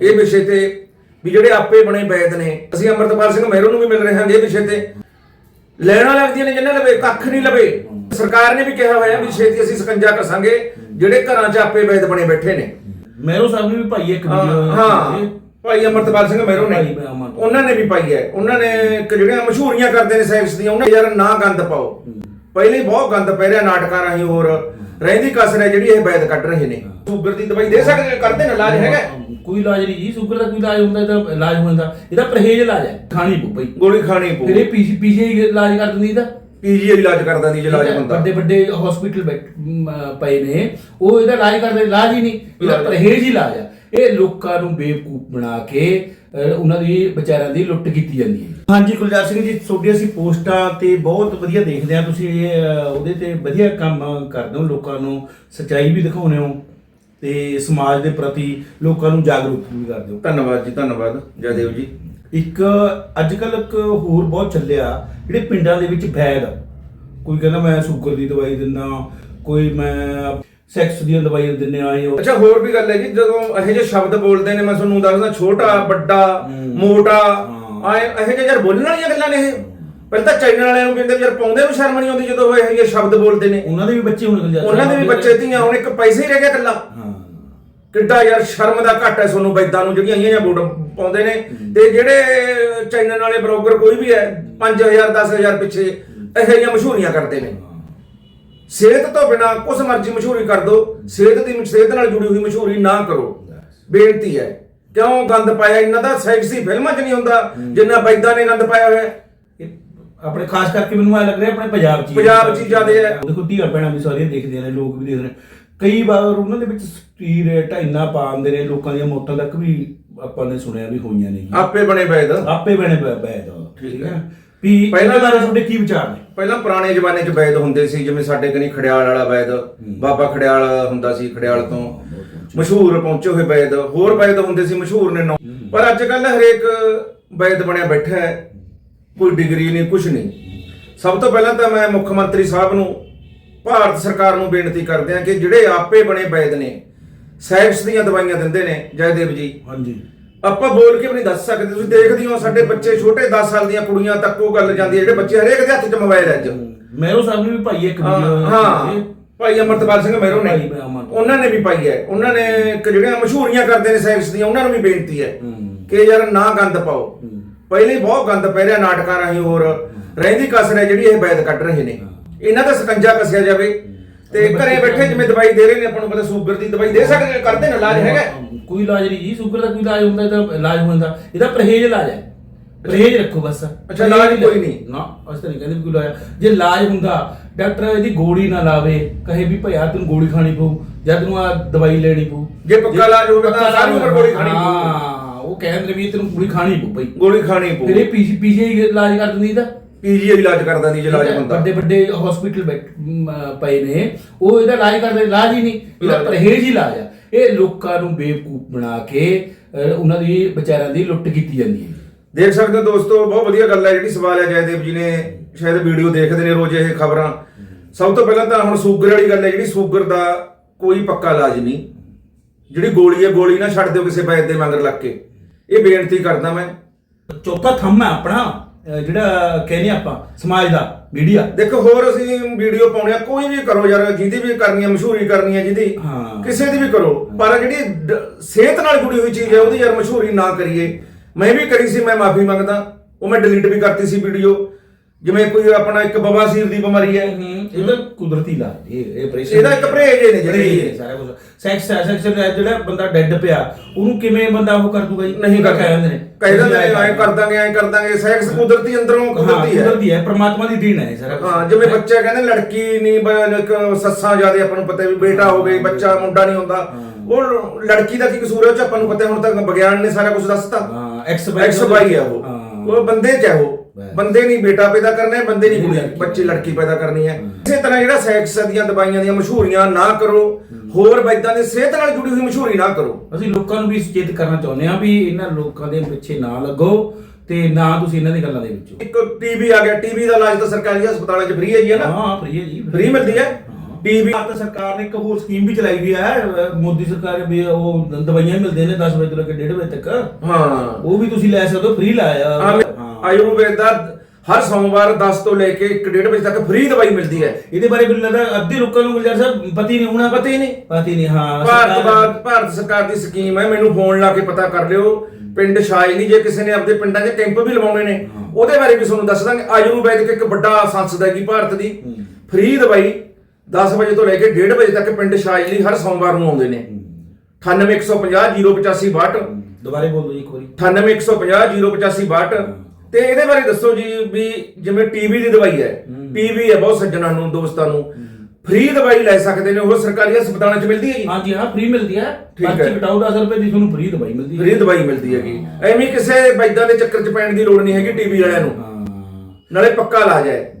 ਇਹ ਵਿਸ਼ੇ ਤੇ ਵੀ ਜਿਹੜੇ ਆਪੇ ਬਣੇ ਵੈਦ ਨੇ ਅਸੀਂ ਅਮਰਤਪਾਲ ਸਿੰਘ ਮਹਿਰੋ ਨੂੰ ਵੀ ਮਿਲ ਰਹੇ ਹਾਂ ਇਹ ਵਿਸ਼ੇ ਤੇ। ਲੈਣਾ ਲੱਗਦੀਆਂ ਨੇ ਜਿੰਨਾਂ ਲਵੇ ਕੱਖ ਨਹੀਂ ਲਵੇ। ਸਰਕਾਰ ਨੇ ਵੀ ਕਿਹਾ ਹੋਇਆ ਵੀ ਛੇਤੀ ਅਸੀਂ ਸਕੰਜਾ ਕਸਾਂਗੇ ਜਿਹੜੇ ਘਰਾਂ 'ਚ ਆਪੇ ਵੈਦ ਬਣੇ ਬੈਠੇ ਨੇ। ਮੈਰੋ ਸਾਹਿਬ ਨੇ ਵੀ ਭਾਈ ਇੱਕ ਵੀਡੀਓ ਹਾਂ। ਭਾਈ ਅਮਰਤਪਾਲ ਸਿੰਘ ਮਹਿਰੋ ਨੇ। ਉਹਨਾਂ ਨੇ ਵੀ ਪਾਈ ਹੈ। ਉਹਨਾਂ ਨੇ ਇੱਕ ਜਿਹੜੀਆਂ ਮਸ਼ਹੂਰੀਆਂ ਕਰਦੇ ਨੇ ਸੈਕਸ ਦੀਆਂ ਉਹਨਾਂ ਯਾਰ ਨਾ ਗੰਦ ਪਾਓ। ਪਹਿਲੇ ਹੀ ਬਹੁਤ ਗੰਦ ਪੈ ਰਿਹਾ ਨਾਟਕਾਂ ਰਾਹੀਂ ਹੋਰ। ਰਹਿੰਦੀ ਕਸਰ ਹੈ ਜਿਹੜੀ ਇਹ ਵੈਦ ਕੱਢ ਰਹੇ ਨੇ। ਸ਼ੂਗਰ ਦੀ ਦਵਾਈ ਦੇ ਸਕਦੇ ਕਰਦੇ ਨੇ ਇਲਾਜ ਹੈਗਾ? ਕੋਈ ਇਲਾਜ ਨਹੀਂ ਜੀ ਸ਼ੂਗਰ ਦਾ ਕੋਈ ਇਲਾਜ ਹੁੰਦਾ ਇਹਦਾ ਇਲਾਜ ਹੁੰਦਾ ਇਹਦਾ ਪਰਹੇਜ਼ ਇਲਾਜ ਹੈ। ਖਾਣੀ ਪਊ ਗੋਲੀ ਖਾਣੀ ਪਊ। ਫਿਰ ਇਹ ਪੀਜੀ ਪੀਜੀ ਇਲਾਜ ਕਰ ਦਿੰਦੀ ਇਹਦਾ। ਪੀਜੀ ਇਲਾਜ ਕਰਦਾ ਦੀ ਇਲਾਜ ਹੁੰਦਾ। ਵੱਡੇ ਵੱਡੇ ਹਸਪੀਟਲ ਪਏ ਨੇ। ਉਹ ਇਹਦਾ ਇਲਾਜ ਕਰਦੇ ਇਲਾਜ ਹੀ ਨਹੀਂ। ਇਹਦਾ। ਪਰਹੇਜ਼ ਹੀ ਇਲਾਜ ਆ ਇਹ ਲੋਕਾਂ ਨੂੰ ਬੇਵਕੂਫ ਬਣਾ ਕੇ ਉਹਨਾਂ ਦੀ ਵਿਚਾਰਿਆਂ ਦੀ ਲੁੱਟ ਕੀਤੀ ਜਾਂਦੀ ਹੈ। ਹਾਂਜੀ ਗੁਲਜ਼ਾਰ ਸਿੰਘ ਜੀ ਤੁਹਾਡੀ ਅਸੀਂ ਪੋਸਟਾਂ ਤੇ ਬਹੁਤ ਵਧੀਆ ਦੇਖਦੇ ਆ ਤੁਸੀਂ ਉਹਦੇ ਤੇ ਵਧੀਆ ਕੰਮ ਕਰਦੇ ਹੋ ਲੋਕਾਂ ਨੂੰ ਸੱਚਾਈ ਵੀ ਦਿਖਾਉਂਦੇ ਹੋ ਤੇ ਸਮਾਜ ਦੇ ਪ੍ਰਤੀ ਲੋਕਾਂ ਨੂੰ ਜਾਗਰੂਕ ਵੀ ਕਰਦੇ ਹੋ। ਧੰਨਵਾਦ ਜੀ ਧੰਨਵਾਦ ਜੈਦੇਵ ਜੀ। ਇੱਕ ਅੱਜ ਕੱਲ ਇੱਕ ਹੋਰ ਬਹੁਤ ਚੱਲਿਆ ਜਿਹੜੇ ਪਿੰਡਾਂ ਦੇ ਵਿੱਚ ਵੈਦ ਕੋਈ ਕਹਿੰਦਾ ਮੈਂ ਸ਼ੂਗਰ ਦੀ ਦਵਾਈ ਦਿੰਦਾ ਕੋਈ ਮੈਂ ਸੈਕਸ ਦੀਆਂ ਦਵਾਈਆਂ ਦਿੰਨੇ ਆਏ ਹੋ ਅੱਛਾ ਹੋਰ ਵੀ ਗੱਲ ਹੈ ਜੀ ਜਦੋਂ ਇਹੋ ਜਿਹੇ ਸ਼ਬਦ ਬੋਲਦੇ ਨੇ ਮੈਂ ਤੁਹਾਨੂੰ ਦੱਸਦਾ ਛੋਟਾ ਵੱਡਾ। ਮੋਟਾ। ਆਏ ਇਹੋ ਜਿਹੇ ਯਾਰ ਬੋਲਣ ਵਾਲੀਆਂ ਗੱਲਾਂ ਨੇ ਇਹ। ਪਹਿਲਾਂ ਤਾਂ ਚੈਨਲ ਵਾਲਿਆਂ ਨੂੰ ਕਹਿੰਦੇ ਯਾਰ ਪਾਉਂਦੇ ਨੂੰ ਸ਼ਰਮ ਨਹੀਂ ਆਉਂਦੀ ਜਦੋਂ ਉਹ ਇਹੋ ਜਿਹੇ ਸ਼ਬਦ ਬੋਲਦੇ ਨੇ। ਉਹਨਾਂ ਦੇ ਵੀ ਬੱਚੇ ਹੁਣ ਗੁਲਜ਼ਾਰ ਉਹਨਾਂ ਦੇ ਵੀ ਬੱਚੇ ਧੀਆਂ ਹੁਣ ਇੱਕ ਪੈਸੇ ਹੀ ਰਹਿ ਗਿਆ ਇਕੱਲਾ। ਹਾਂ। ਕਿੱਡਾ ਯਾਰ ਸ਼ਰਮ ਦਾ ਘੱਟ ਹੈ ਤੁਹਾਨੂੰ ਬੈਦਾਂ ਨੂੰ ਜਿਹੜੀਆਂ ਆਈਆਂ ਜਾਂ ਵੋਟ ਪਾਉਂਦੇ ਨੇ। ਤੇ ਜਿਹੜੇ ਚੈਨਲ ਵਾਲੇ ਬਲੌਗਰ ਕੋਈ ਵੀ ਹੈ 5000 10000 ਪਿੱਛੇ ਇਹੋ ਜਿਹੀਆਂ ਮਸ਼ਹੂਰੀਆਂ ਕਰਦੇ ਨੇ। ਸਿਹਤ ਤੋਂ ਬਿਨਾ ਕੁਛ ਮਰਜ਼ੀ ਮਸ਼ਹੂਰੀ ਕਰ ਦੋ ਸਿਹਤ ਦੀ ਸਿਹਤ ਨਾਲ ਜੁੜੀ ਹੋਈ ਮਸ਼ਹੂਰੀ ਨਾ ਕਰੋ। ਬੇਨਤੀ ਹੈ ਕਿਉਂ ਗੰਦ ਪਾਇਆ? ਇਹਨਾਂ ਦਾ ਸੈਕਸੀ ਫਿਲਮਾਂ 'ਚ ਨਹੀਂ ਹੁੰਦਾ ਜਿੰਨਾ ਬੈਦਾਂ ਨੇ ਗੰਦ ਪਾਇਆ ਹੋਇਆ। ਹੈ। ਆਪਣੇ ਖਾਸ ਕਰਕੇ ਮੈਨੂੰ ਐ ਲੱਗ ਰਿਹਾ ਆਪਣੇ ਪੰਜਾਬ 'ਚ ਹੀ ਪੰਜਾਬ 'ਚ ਹੀ ਜ਼ਿਆਦੇ ਹੈ। ਦੇਖੋ ਧੀਆਂ ਭੈਣਾਂ ਵੀ ਸਾਰੀਆਂ ਦੇਖਦੀਆਂ ਨੇ ਲੋਕ ਵੀ ਦੇਖਦੇ ਨੇ। ਕਈ ਵਾਰ ਉਹਨਾਂ ਦੇ ਵਿੱਚ ਸਟੀਰੇਟ ਇੰਨਾ ਪਾਉਂਦੇ ਨੇ ਲੋਕਾਂ ਦੀਆਂ ਮੌਤਾਂ ਤੱਕ ਵੀ ਆਪਾਂ ਨੇ ਸੁਣਿਆ ਵੀ ਹੋਈਆਂ ਨੇ ਆਪੇ ਬਣੇ ਬੈਦ। ਆਪੇ ਬਣੇ ਬੈਦ ਠੀਕ ਹੈ। ਵੀ ਪਹਿਲਾਂ ਪਹਿਲਾਂ ਤਾਂ- ਤੁਹਾਡੇ ਕੀ ਵਿਚਾਰ ਨੇ? ਪਹਿਲਾਂ ਪੁਰਾਣੇ ਜ਼ਮਾਨੇ 'ਚ ਵੈਦ ਹੁੰਦੇ ਸੀ ਜਿਵੇਂ ਸਾਡੇ ਕਨੀ ਖੜਿਆਲ ਵਾਲਾ ਵੈਦ ਬਾਬਾ ਖੜਿਆਲ ਹੁੰਦਾ ਸੀ ਖੜਿਆਲ ਤੋਂ। ਮਸ਼ਹੂਰ ਪਹੁੰਚੇ ਹੋਏ ਵੈਦ ਹੋਰ ਵੈਦ ਹੁੰਦੇ ਸੀ ਮਸ਼ਹੂਰ ਨੇ ਪਰ ਅੱਜ ਕੱਲ ਹਰੇਕ ਵੈਦ ਬਣਿਆ ਬੈਠਾ ਹੈ ਕੋਈ ਡਿਗਰੀ ਨਹੀਂ ਕੁਝ ਨਹੀਂ। ਸਭ ਤੋਂ ਪਹਿਲਾਂ ਤਾਂ ਮੈਂ ਮੁੱਖ ਮੰਤਰੀ ਸਾਹਿਬ ਨੂੰ ਭਾਰਤ ਸਰਕਾਰ ਨੂੰ ਬੇਨਤੀ ਕਰਦੇ ਹਾਂ ਕਿ ਜਿਹੜੇ ਆਪੇ ਬਣੇ ਵੈਦ ਨੇ ਸੈਕਸ ਦੀਆਂ ਦਵਾਈਆਂ ਦਿੰਦੇ ਨੇ ਜੈਦੇਵ ਜੀ। ਹਾਂਜੀ। ਆਪਾਂ ਬੋਲ ਕੇ ਵੀ ਨਹੀਂ ਦੱਸ ਸਕਦੇ। ਤੁਸੀਂ ਦੇਖਦੇ ਹੋ ਸਾਡੇ ਬੱਚੇ ਛੋਟੇ 10 ਸਾਲ ਦੀਆਂ ਕੁੜੀਆਂ ਤੱਕ ਉਹ ਗੱਲ ਜਾਂਦੀ ਹੈ। ਜਿਹੜੇ ਬੱਚੇ ਹਰੇਕ ਦੇ ਹੱਥ 'ਚ ਮੋਬਾਈਲ ਹੈ ਅੱਜ। ਮੈਰੋ ਸਾਹਿਬ ਨੇ ਵੀ ਭਾਈ ਇੱਕ ਵੀਡੀਓ ਹਾਂ ਭਾਈ ਅਮਰਤਪਾਲ ਸਿੰਘ ਮਹਿਰੋ ਨੇ। ਉਹਨਾਂ ਨੇ ਵੀ ਪਾਈ ਹੈ। ਉਹਨਾਂ ਨੇ ਇੱਕ ਜਿਹੜੀਆਂ ਮਸ਼ਹੂਰੀਆਂ ਕਰਦੇ ਨੇ ਸੈਕਸ ਦੀਆਂ ਉਹਨਾਂ ਨੂੰ ਵੀ ਬੇਨਤੀ ਹੈ। ਕਿ ਯਾਰ ਨਾ ਗੰਦ ਪਾਓ। ਪਹਿਲੇ ਬਹੁਤ ਗੰਦ ਪੈ ਰਿਹਾ ਨਾਟਕਾਂ ਰਾਹੀਂ ਹੋਰ। ਰਹਿੰਦੀ ਕਸਰ ਹੈ ਜਿਹੜੀ ਇਹ ਵੈਦ ਕੱਢ ਰਹੇ ਨੇ। ਇਹਨਾਂ ਦਾ ਸਕੰਜਾ ਕਸਿਆ ਜਾਵੇ। ਤੇ ਘਰੇ ਬੈਠੇ ਜਿਵੇਂ ਦਵਾਈ ਦੇ ਰਹੇ ਨੇ ਆਪਾਂ ਨੂੰ ਪਤਾ ਸ਼ੂਗਰ ਦੀ ਦਵਾਈ ਦੇ ਸਕਦੇ ਨੇ, ਕਰਦੇ ਨੇ ਇਲਾਜ ਹੈਗਾ? ਕੋਈ ਇਲਾਜ ਨਹੀਂ ਜੀ ਸ਼ੂਗਰ ਦਾ ਕੋਈ ਇਲਾਜ ਹੁੰਦਾ ਇਹਦਾ ਇਲਾਜ ਹੁੰਦਾ। ਇਹਦਾ ਪਰਹੇਜ਼ ਇਲਾਜ ਹੈ। ਪਰਹੇਜ਼ ਰੱਖੋ ਬਸ। ਅੱਛਾ, ਇਲਾਜ ਕੋਈ ਨਹੀਂ। ਨਾ ਅਸੀਂ ਤਾਂ ਨਹੀਂ ਕਹਿੰਦੇ ਵੀ ਕੋਈ ਇਲਾਜ। ਜੇ ਇਲਾਜ ਹੁੰਦਾ ਡਾਕਟਰ ਇਹਦੀ ਗੋਲੀ ਨਾ ਲਾਵੇ ਕਹੇ ਵੀ ਭਈਆ ਤੈਨੂੰ ਗੋਲੀ ਖਾਣੀ ਪਊ ਜਾਂ ਤੈਨੂੰ ਆ ਦਵਾਈ ਲੈਣੀ ਪਊ। ਜੇ ਪੱਕਾ ਇਲਾਜ ਹੋਵੇ ਤਾਂ ਪੱਕਾ ਸਾਰੀ ਉਮਰ ਗੋਲੀ ਖਾਣੀ ਪਊ। ਹਾਂ ਉਹ ਕਹਿੰਦੇ ਵੀ ਤੈਨੂੰ ਗੋਲੀ ਖਾਣੀ ਪਊ ਭਈ। ਗੋਲੀ ਖਾਣੀ ਪਊ। ਫਿਰ ਇਹ ਪੀਜੀ ਪੀਜੀ ਇਲਾਜ ਕਰ ਦਿੰਦੀ ਇਹਦਾ। ਪੀਜੀ ਇਲਾਜ ਕਰਦਾ ਦੀ ਇਲਾਜ ਹੁੰਦਾ। ਵੱਡੇ ਵੱਡੇ ਹਸਪੀਟਲ ਪਏ ਨੇ। ਉਹ ਇਹਦਾ ਇਲਾਜ ਕਰਦੇ ਇਲਾਜ ਹੀ ਨਹੀਂ। ਇਹਦਾ। ਪਰਹੇਜ਼ ਹੀ ਇਲਾਜ ਆ। ਇਹ ਲੋਕਾਂ ਨੂੰ ਬੇਵਕੂਫ ਬਣਾ ਕੇ ਉਹਨਾਂ ਦੀ ਵਿਚਾਰਿਆਂ ਦੀ ਲੁੱਟ ਕੀਤੀ ਜਾਂਦੀ ਹੈ। ਦੇਖ ਸਕਦੇ ਹੋ ਦੋਸਤੋ ਬਹੁਤ ਵਧੀਆ ਗੱਲ ਹੈ ਜਿਹੜੀ ਸਵਾਲ ਹੈ ਜੈਦੇਵ ਜੀ ਨੇ ਸ਼ਾਇਦ ਵੀਡੀਓ ਦੇਖਦੇ ਨੇ ਰੋਜ਼ ਇਹ ਖਬਰਾਂ। ਸਭ ਤੋਂ ਪਹਿਲਾਂ ਤਾਂ ਹੁਣ ਸ਼ੂਗਰ ਵਾਲੀ ਗੱਲ ਹੈ ਜਿਹੜੀ ਸ਼ੂਗਰ ਦਾ ਕੋਈ ਪੱਕਾ ਇਲਾਜ ਨਹੀਂ। ਜਿਹੜੀ ਗੋਲੀ ਹੈ ਗੋਲੀ ਨਾ ਛੱਡ ਦਿਓ ਕਿਸੇ ਵੈਦ ਦੇ ਮੰਗਰ ਲੱਗ ਕੇ। ਇਹ ਬੇਨਤੀ ਕਰਦਾ ਮੈਂ। ਚੌਥਾ ਥੰਮ ਹੈ ਆਪਣਾ। ਅਹ, ਜਿਹੜਾ ਕਹਿੰਦੇ ਆਪਾਂ ਸਮਾਜ ਦਾ ਮੀਡੀਆ ਦੇਖੋ ਹੋਰ ਅਸੀਂ ਵੀਡੀਓ ਪਾਉਣੇ ਆ ਕੋਈ ਵੀ ਕਰੋ ਯਾਰ ਜਿਹਦੀ ਵੀ ਕਰਨੀ ਹੈ ਮਸ਼ਹੂਰੀ ਕਰਨੀ ਹੈ ਜਿਹਦੀ ਹਾਂ। ਕਿਸੇ ਦੀ ਵੀ ਕਰੋ ਪਰ ਜਿਹੜੀ ਡ- ਸਿਹਤ ਨਾਲ ਜੁੜੀ ਹੋਈ ਚੀਜ਼ ਹੈ ਉਹਦੀ ਯਾਰ ਮਸ਼ਹੂਰੀ ਨਾ ਕਰੀਏ। ਮੈਂ ਵੀ ਕਰੀ ਸੀ ਮੈਂ ਮਾਫੀ ਮੰਗਦਾ ਉਹ ਮੈਂ ਡਿਲੀਟ ਵੀ ਕਰਤੀ ਸੀ ਵੀਡੀਓ। ਜਿਵੇਂ ਕੋਈ ਆਪਣਾ ਇੱਕ ਬਵਾਸੀਰ ਦੀ ਬਿਮਾਰੀ ਹੈ। ਇਹ ਤਾਂ ਕੁਦਰਤੀ ਇਲਾਜ ਇਹ ਇਹ ਇਹਦਾ ਇੱਕ ਪਰਹੇਜ਼ ਹੀ ਨੇ ਜਿਹੜੇ ਸਾਰਾ ਕੁਝ ਸੈਕਸ ਸੈਕਸ ਜਿਹੜਾ ਬੰਦਾ ਡੈੱਡ ਪਿਆ ਉਹਨੂੰ ਕਿਵੇਂ ਬੰਦਾ ਉਹ ਕਰ ਦੂਗਾ ਜੀ? ਨਹੀਂ ਕਰ ਕਹਿੰਦੇ ਨੇ। ਕਹਿੰਦੇ ਨੇ ਐਂ ਕਰ ਦਾਂਗੇ ਐਂ ਕਰ ਦਾਂਗੇ। ਸੈਕਸ ਕੁਦਰਤੀ ਅੰਦਰੋਂ ਕੁਦਰਤੀ ਹੈ। ਕੁਦਰਤੀ ਹੈ ਪ੍ਰਮਾਤਮਾ ਦੀ ਦੇਣ ਹੈ ਸਾਰਾ। ਹਾਂ ਜਿਵੇਂ ਬੱਚੇ ਕਹਿੰਦੇ ਲੜਕੀ ਨਹੀਂ ਸੱਸਾਂ ਜਿਆਦੇ ਆਪਾਂ ਨੂੰ ਪਤਾ ਵੀ ਬੇਟਾ ਹੋਵੇ ਬੱਚਾ ਮੁੰਡਾ ਨਹੀਂ ਹੁੰਦਾ। ਉਹ ਲੜਕੀ ਦਾ ਕੀ ਕਸੂਰ ਹੈ ਉਹ ਚ ਆਪਾਂ ਨੂੰ ਪਤਾ ਹੁਣ ਤੱਕ ਵਿਗਿਆਨ ਨੇ ਸਾਰਾ ਕੁਝ ਦੱਸਤਾ। ਹਾਂ ਐਕਸ ਐਕਸ ਵਾਈ ਹੈ ਉਹ। ਉਹ ਬੰਦੇ ਚ ਹੈ ਉਹ। ਬੰਦੇ ਨਹੀਂ ਬੇਟਾ ਪੈਦਾ ਕਰਨਾ ਹੈ ਬੰਦੇ ਨਹੀਂ ਕੁੜੀ ਲੜਕੀ। ਬੱਚੀ ਲੜਕੀ ਪੈਦਾ ਕਰਨੀ ਹੈ। ਇਸੇ ਤਰ੍ਹਾਂ ਜਿਹੜਾ ਸੈਕਸ ਦੀਆਂ ਦਵਾਈਆਂ ਦੀਆਂ ਮਸ਼ਹੂਰੀਆਂ ਨਾ ਕਰੋ ਹੋਰ ਵੈਦਾਂ ਦੀ ਸਿਹਤ ਨਾਲ ਜੁੜੀ ਹੋਈ ਮਸ਼ਹੂਰੀ ਨਾ ਕਰੋ। ਅਸੀਂ ਲੋਕਾਂ ਨੂੰ ਵੀ ਸੁਚੇਤ ਕਰਨਾ ਚਾਹੁੰਦੇ ਹਾਂ ਵੀ ਇਹਨਾਂ ਲੋਕਾਂ ਦੇ ਪਿੱਛੇ ਨਾ ਲੱਗੋ ਤੇ ਨਾ ਤੁਸੀਂ ਇਹਨਾਂ ਦੀ ਗੱਲਾਂ ਦੇ ਵਿੱਚ ਇੱਕ ਟੀਬੀ ਆ ਗਿਆ ਟੀਬੀ ਦਾ ਇਲਾਜ ਤਾਂ ਸਰਕਾਰੀ ਹਸਪਤਾਲਾਂ 'ਚ ਫ੍ਰੀ ਹੈ ਜੀ ਹੈ ਨਾ? ਹਾਂ ਫ੍ਰੀ ਹੈ ਜੀ ਫ੍ਰੀ ਮਿਲਦੀ ਹੈ? ਟੀਵੀ ਭਾਰਤ ਸਰਕਾਰ ਨੇ ਇੱਕ ਹੋਰ ਸਕੀਮ ਵੀ ਚਲਾਈ ਵੀ ਹੈ ਮੋਦੀ ਸਰਕਾਰ ਵੀ ਉਹ ਦਵਾਈਆਂ ਮਿਲਦੇ ਨੇ 10 ਵਜੇ ਤੋਂ ਲੈ ਕੇ 1:30 ਵਜੇ ਤੱਕ। ਹਾਂ। ਉਹ ਵੀ ਤੁਸੀਂ ਲੈ ਸਕਦੇ ਹੋ ਫ੍ਰੀ ਲਾਇਆ। ਆਹ ਆਯੁਰਵੇਦ ਹਰ ਸੋਮਵਾਰ 10 ਤੋਂ ਲੈ ਕੇ 1:30 ਵਜੇ ਤੱਕ ਫ੍ਰੀ ਦਵਾਈ ਮਿਲਦੀ ਹੈ। ਇਹਦੇ ਬਾਰੇ ਮੈਨੂੰ ਲੱਗਦਾ ਅੱਧੇ ਲੋਕਾਂ ਨੂੰ ਗੁਲਜ਼ਾਰ ਸਾਹਿਬ ਪਤਾ ਹੀ ਨਹੀਂ ਹੋਣਾ ਪਤਾ ਹੀ ਨਹੀਂ? ਪਤਾ ਹੀ ਨਹੀਂ ਹਾਂ ਭਾਰਤ ਬਾਦ ਭਾਰਤ ਸਰਕਾਰ ਦੀ ਸਕੀਮ ਹੈ ਮੈਨੂੰ ਫੋਨ ਲਾ ਕੇ ਪਤਾ ਕਰ ਲਿਓ। ਪਿੰਡ ਸ਼ਾਇ ਨਹੀਂ ਜੇ ਕਿਸੇ ਨੇ ਆਪਣੇ ਪਿੰਡਾਂ 'ਚ ਕੈਂਪ ਵੀ ਲਵਾਉਣੇ ਨੇ ਉਹਦੇ ਬਾਰੇ ਵੀ ਤੁਹਾਨੂੰ ਦੱਸ ਦਾਂਗੇ। ਆਯੁਰਵੈਦਿਕ ਇੱਕ ਵੱਡਾ ਸੰਸਥਾ ਹੈਗੀ ਭਾਰਤ ਦੀ। ਫ੍ਰੀ ਦਵਾਈ 10 ਵਜੇ ਤੋਂ ਲੈ ਕੇ 1:30 ਵਜੇ ਤੱਕ ਪਿੰਡ ਸ਼ਾਇ ਲਈ ਹਰ ਸੋਮਵਾਰ ਨੂੰ ਆਉਂਦੇ ਨੇ। 98150 085 62 ਦੁਬਾਰੇ ਬੋਲੋ ਜੀ ਇੱਕ ਵਾਰੀ। 98150 085 62 ਤੇ ਇਹਦੇ ਬਾਰੇ ਦੱਸੋ ਜੀ ਵੀ ਜਿਵੇਂ ਟੀਬੀ ਦੀ ਦਵਾਈ ਹੈ ਟੀਬੀ ਹੈ ਬਹੁਤ ਸੱਜਣਾਂ ਨੂੰ ਦੋਸਤਾਂ ਨੂੰ। ਫ੍ਰੀ ਦਵਾਈ ਲੈ ਸਕਦੇ ਨੇ ਉਹ ਸਰਕਾਰੀ ਹਸਪਤਾਲਾਂ 'ਚ ਮਿਲਦੀ ਹੈ ਜੀ? ਹਾਂਜੀ ਹਾਂ ਫ੍ਰੀ ਮਿਲਦੀ ਹੈ। ਠੀਕ ਹੈ। ਪਰਚੀ ਕਟਾਓ 10 ਰੁਪਏ ਦੀ ਤੁਹਾਨੂੰ ਫ੍ਰੀ ਦਵਾਈ ਮਿਲਦੀ ਹੈ। ਫ੍ਰੀ ਦਵਾਈ ਮਿਲਦੀ ਹੈਗੀ। ਐਵੇਂ ਕਿਸੇ ਵੈਦਾਂ ਦੇ ਚੱਕਰ 'ਚ ਪੈਣ ਦੀ ਲੋੜ ਨਹੀਂ ਹੈਗੀ ਟੀਬੀ ਵਾਲਿਆਂ ਨੂੰ। ਨਾਲੇ ਪੱਕਾ ਇਲਾਜ ਹੈ।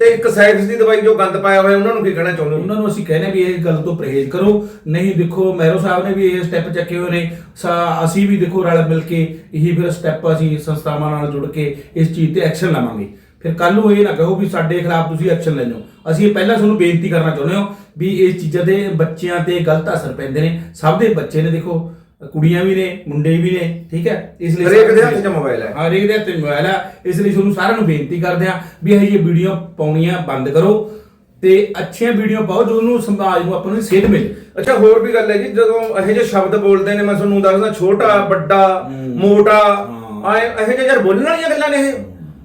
ਤੇ ਇੱਕ ਸਾਈਡਸ ਦੀ ਦਵਾਈ ਜੋ ਗੰਦ ਪਾਇਆ ਹੋਇਆ, ਉਹਨਾਂ ਨੂੰ ਕੀ ਕਹਿਣਾ ਚਾਹੁੰਦੇ ਹੋ? ਉਹਨਾਂ ਨੂੰ ਅਸੀਂ ਕਹਿੰਦੇ ਵੀ ਇਹ ਗੱਲ ਤੋਂ ਪਰਹੇਜ਼ ਕਰੋ। ਨਹੀਂ ਦੇਖੋ ਮੈਰੋ ਸਾਹਿਬ ਨੇ ਵੀ ਇਹ ਸਟੈਪ ਚੱਕੇ ਹੋਏ ਨੇ। ਸਾ- ਅਸੀਂ ਵੀ ਦੇਖੋ ਰਲ ਮਿਲ ਕੇ ਇਹੀ ਫਿਰ ਸਟੈਪ ਅਸੀਂ ਸੰਸਥਾਵਾਂ ਨਾਲ ਜੁੜ ਕੇ ਇਸ ਚੀਜ਼ ਤੇ ਐਕਸ਼ਨ ਲਵਾਂਗੇ। ਫਿਰ ਕੱਲ ਨੂੰ ਇਹ ਨਾ ਕਹੋ ਵੀ ਸਾਡੇ ਖਿਲਾਫ ਤੁਸੀਂ ਐਕਸ਼ਨ ਲੈ ਲਓ ਅਸੀਂ ਇਹ ਪਹਿਲਾਂ ਤੁਹਾਨੂੰ ਬੇਨਤੀ ਕਰਨਾ ਚਾਹੁੰਦੇ ਹਾਂ ਵੀ ਇਸ ਚੀਜ਼ਾਂ ਦੇ ਬੱਚਿਆਂ ਤੇ ਗਲਤ ਅਸਰ ਪੈਂਦੇ ਨੇ। ਸਭ ਦੇ ਬੱਚੇ ਨੇ ਦੇਖੋ। ਕੁੜੀਆਂ ਵੀ ਨੇ ਮੁੰਡੇ ਵੀ ਨੇ ਠੀਕ ਹੈ? ਇਸ ਲਈ ਹਰੇਕ ਦੇ ਹੱਥ 'ਚ ਮੋਬਾਈਲ ਹੈ। ਹਰੇਕ ਦੇ ਹੱਥ ਮੋਬਾਈਲ ਆ ਇਸ ਲਈ ਤੁਹਾਨੂੰ ਸਾਰਿਆਂ ਨੂੰ ਬੇਨਤੀ ਕਰਦੇ ਆ ਵੀ ਇਹ ਵੀਡੀਓ ਪਾਉਣੀਆਂ ਬੰਦ ਕਰੋ ਤੇ ਅੱਛੀਆਂ ਵੀਡੀਓ ਪਾਓ ਜੋ ਉਹਨੂੰ ਸਮਾਜ ਨੂੰ ਆਪਾਂ ਨੂੰ ਸੇਧ ਮਿਲੇ। ਅੱਛਾ ਹੋਰ ਵੀ ਗੱਲ ਹੈ ਜੀ ਜਦੋਂ ਇਹੋ ਜਿਹੇ ਸ਼ਬਦ ਬੋਲਦੇ ਨੇ ਮੈਂ ਤੁਹਾਨੂੰ ਦੱਸਦਾ ਛੋਟਾ ਵੱਡਾ ਮੋਟਾ ਆ ਇਹੋ ਜਿਹੇ ਯਾਰ ਬੋਲਣ ਵਾਲੀਆਂ ਗੱਲਾਂ ਨੇ ਇਹ।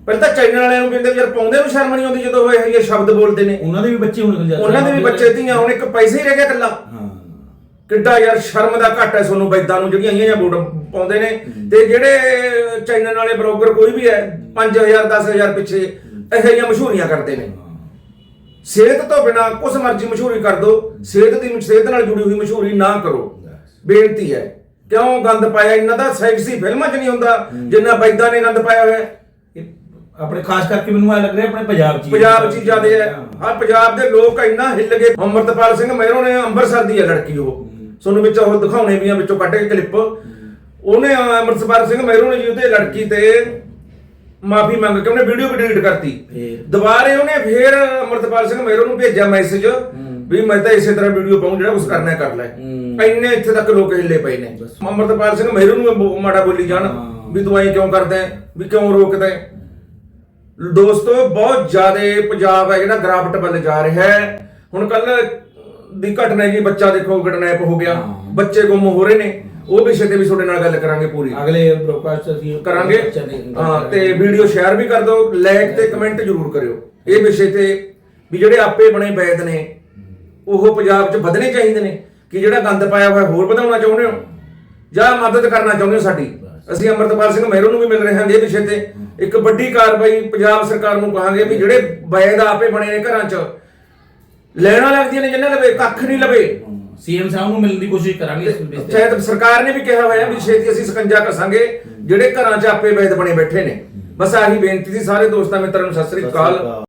ਪਹਿਲਾਂ ਤਾਂ ਚੈਨਲ ਵਾਲਿਆਂ ਨੂੰ ਕਹਿੰਦੇ ਯਾਰ ਪਾਉਂਦੇ ਨੂੰ ਸ਼ਰਮ ਨਹੀਂ ਆਉਂਦੀ ਜਦੋਂ ਉਹ ਇਹੋ ਜਿਹੇ ਸ਼ਬਦ ਬੋਲਦੇ ਨੇ। ਉਹਨਾਂ ਦੇ ਵੀ ਬੱਚੇ ਹੁਣ ਉਹਨਾਂ ਦੇ ਵੀ ਬੱਚੇ ਧੀਆਂ ਹੁਣ ਇੱਕ ਪੈਸੇ ਹੀ ਰਹਿ ਗਿਆ ਇਕੱਲਾ। ਹਾਂ। ਕਿੱਡਾ ਯਾਰ ਸ਼ਰਮ ਦਾ ਘੱਟ ਹੈ ਤੁਹਾਨੂੰ ਬੈਦਾਂ ਨੂੰ ਜਿਹੜੀਆਂ ਆਈਆਂ ਜਾਂ ਵੋਟ ਪਾਉਂਦੇ ਨੇ। ਤੇ ਜਿਹੜੇ ਚੈਨਲ ਵਾਲੇ ਬਲੌਗਰ ਕੋਈ ਵੀ ਹੈ 5000 10000 ਪਿੱਛੇ ਇਹੋ ਜਿਹੀਆਂ ਮਸ਼ਹੂਰੀਆਂ ਕਰਦੇ ਨੇ। ਸਿਹਤ ਤੋਂ ਬਿਨਾ ਕੁਛ ਮਰਜ਼ੀ ਮਸ਼ਹੂਰੀ ਕਰ ਦੋ ਸਿਹਤ ਦੀ ਸਿਹਤ ਨਾਲ ਜੁੜੀ ਹੋਈ ਮਸ਼ਹੂਰੀ ਨਾ ਕਰੋ। ਬੇਨਤੀ ਹੈ ਕਿਉਂ ਗੰਦ ਪਾਇਆ? ਇਹਨਾਂ ਦਾ ਸੈਕਸੀ ਫਿਲਮਾਂ 'ਚ ਨਹੀਂ ਹੁੰਦਾ ਜਿੰਨਾ ਬੈਦਾਂ ਨੇ ਗੰਦ ਪਾਇਆ ਹੋਇਆ। ਆਪਣੇ ਖਾਸ ਕਰਕੇ ਮੈਨੂੰ ਐ ਲੱਗ ਰਿਹਾ ਆਪਣੇ ਪੰਜਾਬ 'ਚ ਪੰਜਾਬ 'ਚ ਜ਼ਿਆਦੇ ਹੈ। ਹਾਂ ਪੰਜਾਬ ਦੇ ਲੋਕ ਇੰਨਾ ਹਿੱਲ ਗਏ। ਅਮਰਤਪਾਲ ਸਿੰਘ ਮਹਿਰੋਂ ਨੇ ਅੰਮ੍ਰਿਤਸਰ ਦੀ ਹੈ ਲੜਕੀ ਉਹ। ਤੁਹਾਨੂੰ ਵਿੱਚ ਉਹ ਦਿਖਾਉਣੇ ਵੀ ਆ ਵਿੱਚੋਂ ਕੱਢ ਕੇ ਕਲਿੱਪ ਉਹਨੇ ਅਹ, ਅੰਮ੍ਰਿਤਪਾਲ ਸਿੰਘ ਮਹਿਰੋਂ ਨੇ ਜੀ ਉਹਦੇ ਲੜਕੀ ਤੇ ਮਾਫੀ ਮੰਗ ਕੇ ਉਹਨੇ ਵੀਡੀਓ ਵੀ ਡਿਲੀਟ ਕਰਤੀ? ਦੁਬਾਰੇ ਉਹਨੇ ਫੇਰ ਅੰਮ੍ਰਿਤਪਾਲ ਸਿੰਘ ਮਹਿਰੋਂ ਨੂੰ ਭੇਜਿਆ ਮੈਸੇਜ ਵੀ ਮੈਂ ਤਾਂ ਇਸੇ ਤਰ੍ਹਾਂ ਵੀਡੀਓ ਪਾਉਂ ਜਿਹੜਾ ਕੁਝ ਕਰਨਾ ਕਰ ਲੈ। ਇੰਨੇ ਇੱਥੇ ਤੱਕ ਲੋਕ ਹਿੱਲੇ ਪਏ ਨੇ ਅੰਮ੍ਰਿਤਪਾਲ ਸਿੰਘ ਮਹਿਰੋਂ ਨੂੰ ਮਾੜਾ ਬੋਲੀ ਜਾਣ। ਵੀ ਤੂੰ ਐਂ ਕਿਉਂ ਕਰਦਾ? ਵੀ ਕਿਉਂ ਰੋਕਦਾ? ਦੋਸਤੋ ਬਹੁਤ ਜ਼ਿਆਦਾ ਪੰਜਾਬ ਹੈ ਜਿਹੜਾ ਗ੍ਰਾਫਟ ਵੱਲ ਜਾ ਰਿਹਾ ਹੈ ਹੁਣ ਕੱਲ ਦੀ ਘਟਨਾ ਹੈ ਜੀ ਬੱਚਾ ਦੇਖੋ ਕਿਡਨੈਪ ਹੋ ਗਿਆ। ਬੱਚੇ ਗੁੰਮ ਹੋ ਰਹੇ ਨੇ। ਉਹ ਵਿਸ਼ੇ ਤੇ ਵੀ ਤੁਹਾਡੇ ਨਾਲ ਗੱਲ ਕਰਾਂਗੇ ਪੂਰੀ। ਅਗਲੇ ਬ੍ਰੋਡਕਾਸਟ ਅਸੀਂ ਕਰਾਂਗੇ। ਬੱਚਿਆਂ ਦੀ ਗੱਲ ਹਾਂ ਤੇ। ਵੀਡੀਓ ਸ਼ੇਅਰ ਵੀ ਕਰ ਦਿਓ ਲਾਈਕ ਤੇ ਕਮੈਂਟ ਜ਼ਰੂਰ ਕਰਿਓ। ਇਹ ਵਿਸ਼ੇ ਤੇ ਵੀ ਜਿਹੜੇ ਆਪੇ ਬਣੇ ਵੈਦ ਨੇ ਉਹ ਪੰਜਾਬ 'ਚ ਵਧਣੇ ਚਾਹੀਦੇ ਨੇ। ਕਿ ਜਿਹੜਾ ਗੰਦ ਪਾਇਆ ਹੋਇਆ ਹੋਰ ਵਧਾਉਣਾ ਚਾਹੁੰਦੇ ਹੋ? ਜਾਂ ਮਦਦ ਕਰਨਾ ਚਾਹੁੰਦੇ ਹੋ ਸਾਡੀ? ਅਸੀਂ ਅਮਰਤਪਾਲ ਸਿੰਘ ਮਹਿਰੋ ਨੂੰ ਵੀ ਮਿਲ ਰਹੇ ਹਾਂ ਇਹ ਵਿਸ਼ੇ ਤੇ। ਇੱਕ ਵੱਡੀ ਕਾਰਵਾਈ ਪੰਜਾਬ ਸਰਕਾਰ ਨੂੰ ਕਹਾਂਗੇ ਵੀ ਜਿਹੜੇ ਵੈਦ ਆਪੇ ਬਣੇ ਨੇ ਘਰਾਂ 'ਚ ਲੈਣਾ ਲੱਗਦੀਆਂ ਨੇ ਜਿੰਨਾਂ ਲਵੇ ਕੱਖ ਨਹੀਂ ਲਵੇ। ਸੀਐਮ ਸਾਹਿਬ ਨੂੰ ਮਿਲਣ ਦੀ ਕੋਸ਼ਿਸ਼ ਕਰਾਂਗੇ ਇਸ ਵਿਸ਼ੇ ਤੇ। ਸ਼ਾਇਦ ਸਰਕਾਰ ਨੇ ਵੀ ਕਿਹਾ ਹੋਇਆ ਵੀ ਛੇਤੀ ਅਸੀਂ ਸਕੰਜਾ ਕੱਸਾਂਗੇ ਜਿਹੜੇ ਘਰਾਂ 'ਚ ਆਪੇ ਵੈਦ ਬਣੇ ਬੈਠੇ ਨੇ। ਬਸ ਆਹੀ ਬੇਨਤੀ ਸੀ ਸਾਰੇ ਦੋਸਤਾਂ ਮਿੱਤਰਾਂ ਨੂੰ ਸਤਿ ਸ੍ਰੀ ਅਕਾਲ।